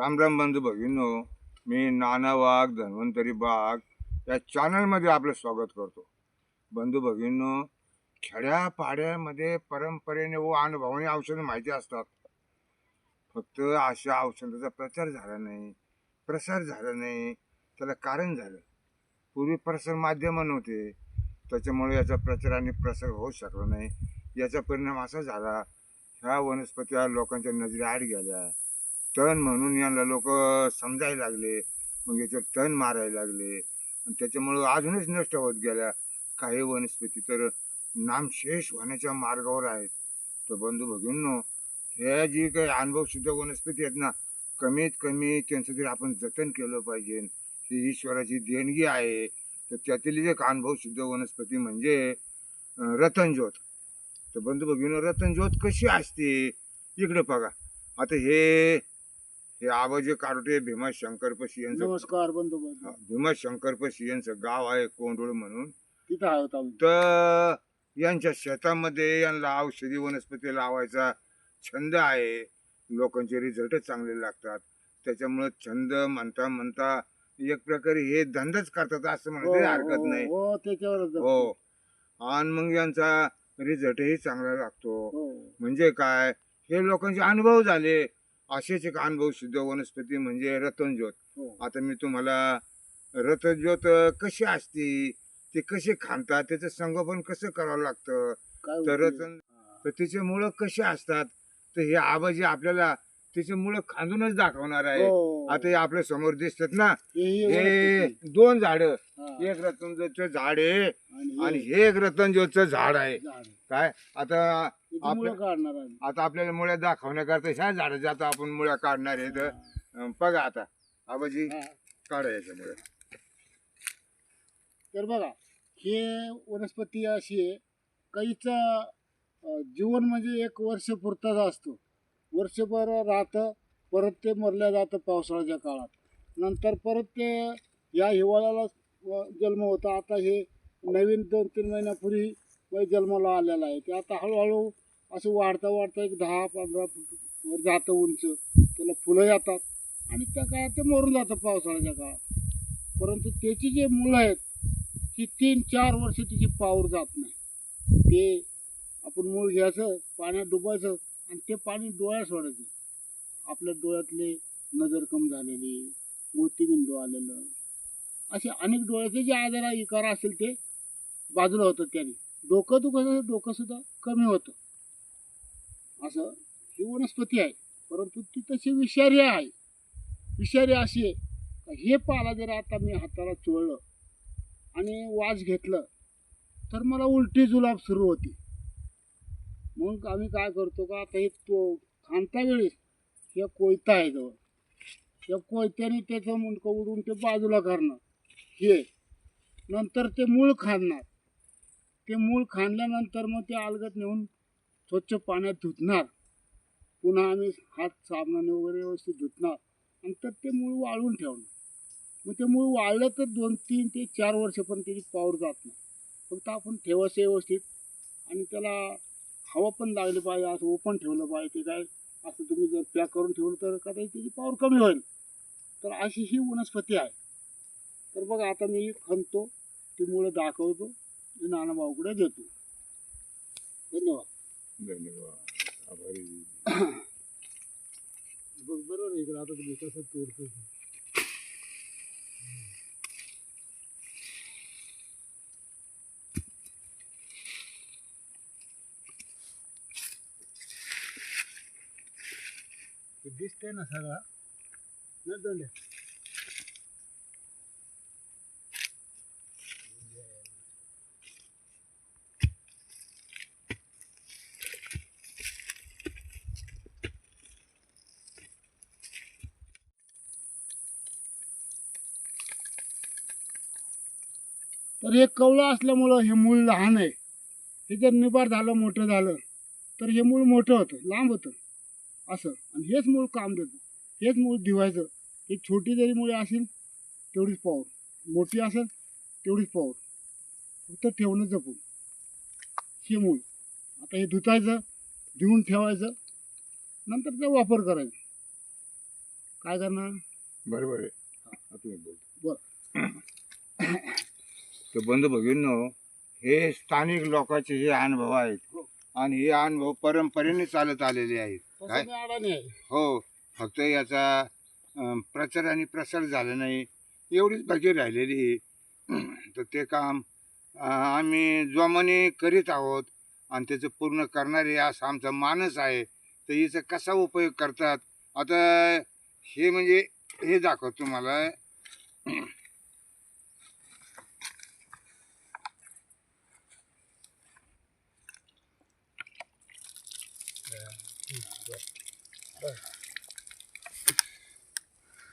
रामराम बंधू भगिनो मी नाना वाघ धन्वंतरी बाग या चॅनलमध्ये आपलं स्वागत करतो. बंधू भगिनो खेड्यापाड्यामध्ये परंपरेने व अनुभवाने औषधं माहिती असतात. फक्त अशा औषधाचा प्रचार झाला नाही प्रसार झाला नाही त्याला कारण झालं. पूर्वी प्रसार माध्यम नव्हते. त्याच्यामुळे याचा प्रचार आणि प्रसार होऊ शकला नाही. याचा परिणाम असा झाला ह्या वनस्पत्या लोकांच्या नजरे आड गेल्या. तण म्हणून यांना लोक समजायला लागले. मग याच्यावर तण मारायला लागले. आणि त्याच्यामुळं अजूनच नष्ट होत गेल्या. काही वनस्पती तर नामशेष होण्याच्या मार्गावर आहेत. तर बंधू भगिनो ह्या जी काही अनुभवसिद्ध वनस्पती आहेत ना कमीत कमी त्यांचं तरी आपण जतन केलं पाहिजे ही ईश्वराची देणगी आहे तर त्यातील एक अनुभवसिद्ध वनस्पती म्हणजे रतनज्योत. तर बंधू भगिनो रतनज्योत कशी असते? इकडे बघा. आता हे हे आबाजी कारोटे भीमा शंकरपशी यांचं. नमस्कार बंधू हा, भीमा शंकरपशी यांचं गाव आहे कोंडोळ म्हणून. तिथं आहोत आम्ही. तर यांच्या शेतामध्ये यांना औषधी वनस्पती लावायचा छंद आहे. लोकांचे रिझल्ट चांगले लागतात. त्याच्यामुळे छंद म्हणता म्हणता एक प्रकारे हे धंदाच करतात असं हो, म्हणायला हरकत हो, नाही. हो त्याच्यावरच. हो. आणि मग यांचा रिझल्टही चांगला लागतो. हो. म्हणजे काय? हे लोकांचे अनुभव झाले. असेच एक अनुभव सिद्ध वनस्पती म्हणजे रतनज्योत हो आता मी तुम्हाला रतनज्योत कशी असती ते कसे खाणतात त्याचं संगोपन कसं करावं लागतं तर? रतन तर त्याचे मुळं कसे असतात तर हे आबाजी आपल्याला त्याचे मुळं खांदूनच दाखवणार आहे हो. आता हे आपल्यासमोर दिसतात ना हे. दोन झाड. एक रतनज्योतचं झाड आहे आणि हे एक रतनज्योतचं झाड आहे. काय आता काढणार आम्ही. आता आपल्याला मुळ्या दाखवण्याकरता ह्या झाडाच्या आता आपण मुळ्या काढणार आहेत अं, बघा आता. आबाजी हा. काढा याच्या मुळ्या. तर बघा हे वनस्पती अशी आहे काहीचं अं, जीवन म्हणजे एक वर्ष पुरताच असतो. वर्षभर राहतं परत ते मरल्या जातं पावसाळ्याच्या काळात. नंतर परत ते या हिवाळ्याला अं, जन्म होता. आता हे नवीन दोन तीन महिन्यापूर्वी वय जन्माला आलेलं आहे. ते आता हळूहळू असं वाढता वाढता एक दहा पंधरा फूट वर जातं उंच. त्याला फुलं येतात. आणि त्या काळात ते मरून जातं पावसाळ्याच्या काळात. परंतु त्याची जे मुलं आहेत ही तीन चार वर्ष तिची पावर जात नाही. ते आपण मूळ घ्यायचं पाण्यात डुबायचं आणि ते पाणी डोळ्यात सोडायचं. आपल्या डोळ्यातले नजर कम झालेली मोतीबिंदू आलेलं असे अनेक डोळ्याचे जे आजार इकार असेल ते बाजूला होतं त्याने. डोकं दुखायचं डोकंसुद्धा कमी होतं. असं ही वनस्पती आहे. परंतु ती तशी विषारी आहे. विषारी अशी आहे. का हे पाला जर आता मी हाताला चोळलं आणि वास घेतलं तर मला उलटी जुलाब सुरू होती. मग आम्ही काय करतो का आता हे तो खांता वेळेस हे कोयता आहे जवळ. त्या कोयत्याने त्याचं मुंडकं उडून ते बाजूला करणं हे. नंतर ते मूळ खाणार ते मूळ खाणल्यानंतर मग ते अलगत नेऊन स्वच्छ पाण्यात धुतणार. पुन्हा आम्ही हात साबणाने वगैरे व्यवस्थित धुतणार. आणि तर ते मूळ वाळून ठेवणार. मग ते मूळ वाळलं तर दोन तीन ते चार वर्षपर्यंत त्याची पावर जात नाही. फक्त आपण ठेवायचं व्यवस्थित आणि त्याला हवा पण लागली पाहिजे असं ओपन ठेवलं पाहिजे ते काय. असं तुम्ही जर पॅक करून ठेवलं तर कदाचित त्याची पावर कमी होईल. तर अशी ही वनस्पती आहे. तर बघा आता मी खणतो ती मुळं दाखवतो नानाभाऊकडे नाना भाऊकडे देतो. धन्यवाद. धन्यवाद. आभारी. बघ बरोबर इकडे आता तुम्ही कसं तोडतो दिसतंय ना सगळा. नाही दोंड्या तर हे कवळं असल्यामुळं हे मूळ लहान आहे. हे जर निबार झालं मोठं झालं तर हे मूळ मोठं होतं लांब होतं असं. आणि हेच मूळ काम देतं. हेच मूळ दिवायचं. हे छोटी जरी मुळे असेल तेवढीच पावर मोठी असेल तेवढीच पावर फक्त ठेवणं जपून. हे मूळ आता हे धुतायचं धुवून ठेवायचं. नंतर त्याचा वापर करायचा. काय करणार? बरोबर आहे. आता तर बंधू भगिनींनो हे स्थानिक लोकांचे हे अनुभव आहेत. आणि हे अनुभव परंपरेने चालत आलेले आहेत. काय? हो फक्त याचा अं, प्रचार आणि प्रसार झाला नाही. एवढीच बाकी राहिलेली. तर ते काम अं, आम्ही जोमाने करीत आहोत. आणि त्याचं पूर्ण करणारे असा आमचा मानस आहे. तर याचा कसा उपयोग करतात? आता हे म्हणजे हे दाखवतो तुम्हाला.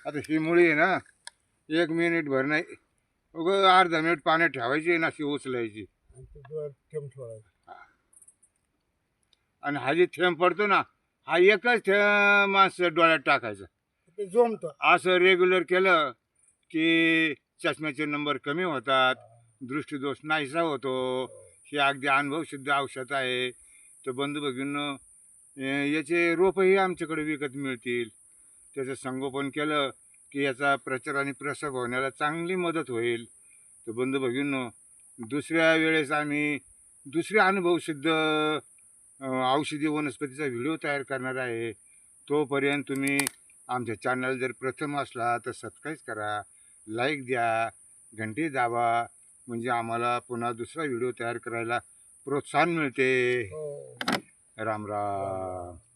आता ही मुळी आहे ना एक मिनिट भर नाही. उग अर्धा मिनिट पाण्यात ठेवायची ना अशी उचलायची. आणि हा जे थेंब पडतो ना हा एकच थेंब माणसं डोळ्यात टाकायचा. ते जोमतं. असं रेग्युलर केलं की चष्म्याचे नंबर कमी होतात दृष्टीदोष नाहीसा होतो. हे अगदी अनुभव सिद्ध औषध आहे. तर बंधू भगिनींनो अं, याचे रोपही आमच्याकडे विकत मिळतील. त्याचं संगोपन केलं की याचा प्रचार आणि प्रसार होण्याला चांगली मदत होईल. तर बंधू भगिनो दुसऱ्या वेळेस आम्ही दुसऱ्या अनुभवसिद्ध औषधी वनस्पतीचा व्हिडिओ तयार करणार आहे. तोपर्यंत तुम्ही आमच्या चॅनल जर प्रथम असला तर सबस्क्राईब करा लाईक द्या घंटी दाबा म्हणजे आम्हाला पुन्हा दुसरा व्हिडिओ तयार करायला प्रोत्साहन मिळते. हो. राम राम.